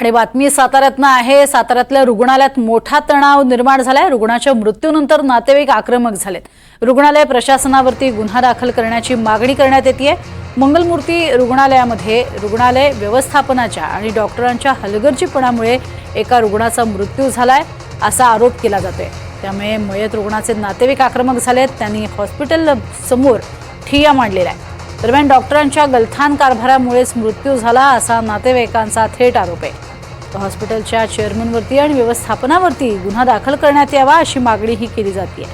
आणि बातमी साताऱ्यातनं आहे. साताऱ्यातल्या रुग्णालयात मोठा तणाव निर्माण झालाय. रुग्णाच्या मृत्यूनंतर नातेवाईक आक्रमक झालेत. रुग्णालय प्रशासनावरती गुन्हा दाखल करण्याची मागणी करण्यात येते मंगलमूर्ती रुग्णालयामध्ये रुग्णालय व्यवस्थापनाच्या आणि डॉक्टरांच्या हलगर्जीपणामुळे एका रुग्णाचा मृत्यू झालाय असा आरोप केला जातोय. त्यामुळे मयत रुग्णाचे नातेवाईक आक्रमक झालेत. त्यांनी हॉस्पिटल समोर ठिय्या मांडलेला आहे दरम्यान डॉक्टरांच्या गलथान कारभारामुळेच मृत्यू झाला असा नातेवाईकांचा थेट आरोप आहे. तर हॉस्पिटलच्या चेअरमनवरती आणि व्यवस्थापनावरती गुन्हा दाखल करण्यात यावा अशी मागणीही केली जाते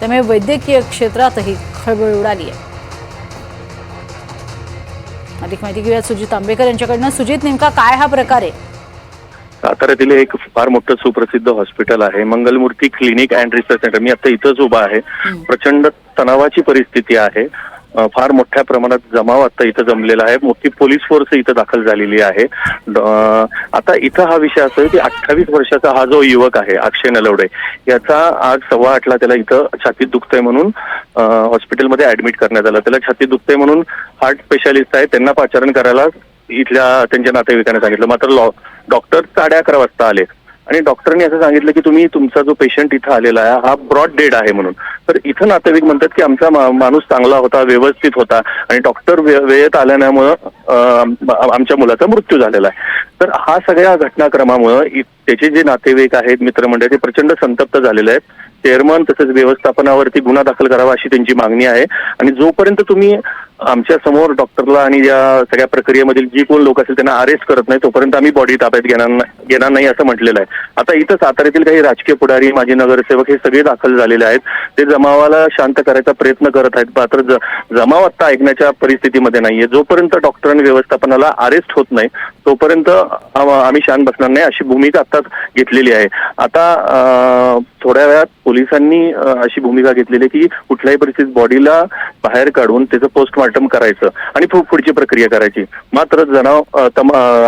त्यामुळे वैद्यकीय क्षेत्रातही खळबळ उडाली आहे. अधिक माहिती घेऊया सुजित आंबेकर यांच्याकडनं. सुजित नेमका काय हा प्रकार आहे? साताऱ्यातील एक फार मोठं सुप्रसिद्ध हॉस्पिटल आहे. Mangalmurti clinic and research centre. मी आता इथंच उभा आहे. प्रचंड तणावाची परिस्थिती आहे. फार मोठ्या प्रमाणात जमाव आता इथं जमलेला आहे. मोठी पोलीस फोर्स इथं दाखल झालेली आहे. आता इथं हा विषय असा आहे की अठ्ठावीस वर्षाचा हा जो युवक आहे अक्षय नलवडे याचा आज सव्वा आठला त्याला इथं छातीत दुखतंय म्हणून हॉस्पिटलमध्ये ऍडमिट करण्यात आलं. त्याला छातीत दुखतंय म्हणून हार्ट स्पेशालिस्ट आहे त्यांना पाचारण करायला इथल्या त्यांच्या नातेवाईकांनी सांगितलं. मात्र लॉ डॉक्टर साडे अकरा वाजता आले. आणि डॉक्टरनी असं सांगितलं की तुम्ही तुमचा जो पेशंट इथं आलेला आहे हा ब्रॉड डेड आहे म्हणून. तर इथं नातेवाईक म्हणतात की आमचा माणूस चांगला होता व्यवस्थित होता आणि डॉक्टर वेळेत आल्यामुळं आमच्या मुलाचा मृत्यू झालेला आहे. तर हा सगळ्या घटनाक्रमामुळं त्याचे जे नातेवाईक आहेत मित्रमंडळ ते प्रचंड संतप्त झालेले आहेत. चेअरमन तसंच व्यवस्थापनावरती गुन्हा दाखल करावा अशी त्यांची मागणी आहे. आणि जोपर्यंत तुम्ही आमच्यासमोर डॉक्टरला आणि या सगळ्या प्रक्रियेमधील जी कोण लोक असेल त्यांना अरेस्ट करत नाही तोपर्यंत आम्ही बॉडी ताब्यात घेणार घेणार नाही असं म्हटलेलं आहे. आता इथं साताऱ्यातील काही राजकीय पुढारी माजी नगरसेवक हे सगळे दाखल झालेले आहेत. ते जमावाला शांत करायचा प्रयत्न करत आहेत मात्र जमाव आता ऐकण्याच्या परिस्थितीमध्ये नाहीये. जोपर्यंत डॉक्टर आणि व्यवस्थापनाला अरेस्ट होत नाही तोपर्यंत आम्ही शांत बसणार नाही अशी भूमिका आताच घेतलेली आहे. आता थोड्या वेळात पोलिसांनी अशी भूमिका घेतलेली की कुठल्याही परिस्थितीत बॉडीला बाहेर काढून त्याचं पोस्टमार्टम करायचं आणि पुढची प्रक्रिया करायची. मात्र जनाव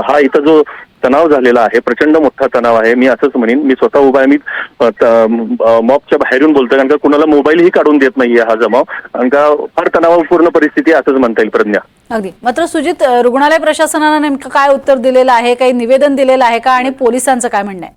हा इथं जो तणाव झालेला आहे प्रचंड मोठा तणाव आहे मी असंच म्हणेन. मी स्वतः उभा आहे मी मॉबच्या बाहेरून बोलतोय कारण का कुणाला मोबाईलही काढून देत नाहीये हा जमाव. कारण का फार तणावपूर्ण परिस्थिती असंच म्हणता येईल प्रज्ञा. अगदी. मात्र सुजित रुग्णालय प्रशासनानं नेमकं काय उत्तर दिलेलं आहे काही निवेदन दिलेलं आहे का? आणि पोलिसांचं काय म्हणणं आहे?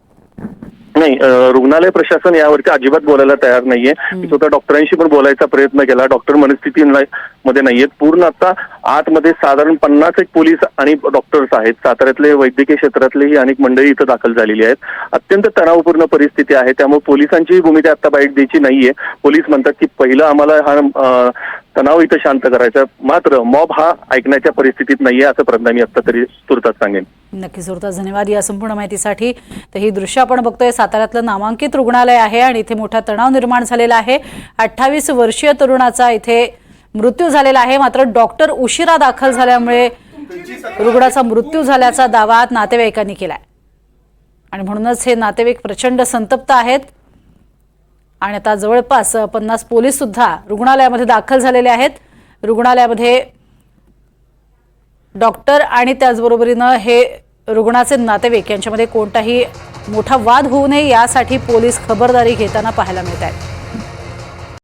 नाही रुग्णालय प्रशासन यावरती अजिबात बोलायला तयार नाहीये. मी स्वतः डॉक्टरांशी पण बोलायचा प्रयत्न केला. डॉक्टर मनस्थिती नाही- मध्ये नाहीयेत. पूर्ण आता आतमध्ये साधारण पन्नास एक पोलीस आणि डॉक्टर्स आहेत. साताऱ्यातले वैद्यकीय क्षेत्रातलेही अनेक मंडळी इथं दाखल झालेली आहेत. अत्यंत तणावपूर्ण परिस्थिती आहे. त्यामुळे पोलिसांचीही भूमिका आता बाईट द्यायची नाहीये. पोलीस म्हणतात की पहिलं आम्हाला हा तणाव इथं शांत करायचा. मात्र मॉब हा ऐकण्याच्या परिस्थितीत नाहीये असं प्रज्ञा मी आता तरी तुर्तास सांगेन. नक्कीच होता धन्यवाद या संपूर्ण माहितीसाठी. तर ही दृश्य आपण बघतोय साताऱ्यातलं नामांकित रुग्णालय आहे आणि इथे मोठा तणाव निर्माण झालेला आहे. अठ्ठावीस वर्षीय तरुणाचा इथे मृत्यू झालेला आहे. मात्र डॉक्टर उशिरा दाखल झाल्यामुळे रुग्णाचा मृत्यू झाल्याचा दावा नातेवाईकांनी केलाय. आणि म्हणूनच हे नातेवाईक प्रचंड संतप्त आहेत. आणि आता जवळपास पन्नास पोलीस सुद्धा रुग्णालयामध्ये दाखल झालेले आहेत. रुग्णालयामध्ये डॉक्टर आणि त्याचबरोबरीनं हे रुग्णाचे नातेवाईक यांच्यामध्ये कोणताही मोठा वाद होऊ नये यासाठी पोलीस खबरदारी घेताना पाहायला मिळत आहेत.